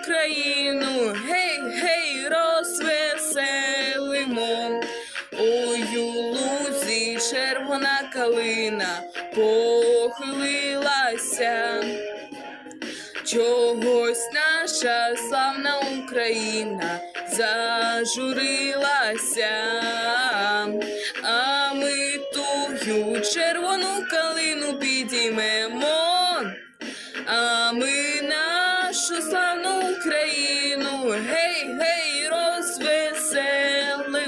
Україну гей, гей, розвеселимо. У лузі червона калина похилилася. Чогось наша славна Україна зажурилася, а ми тую червону калину підіймемо,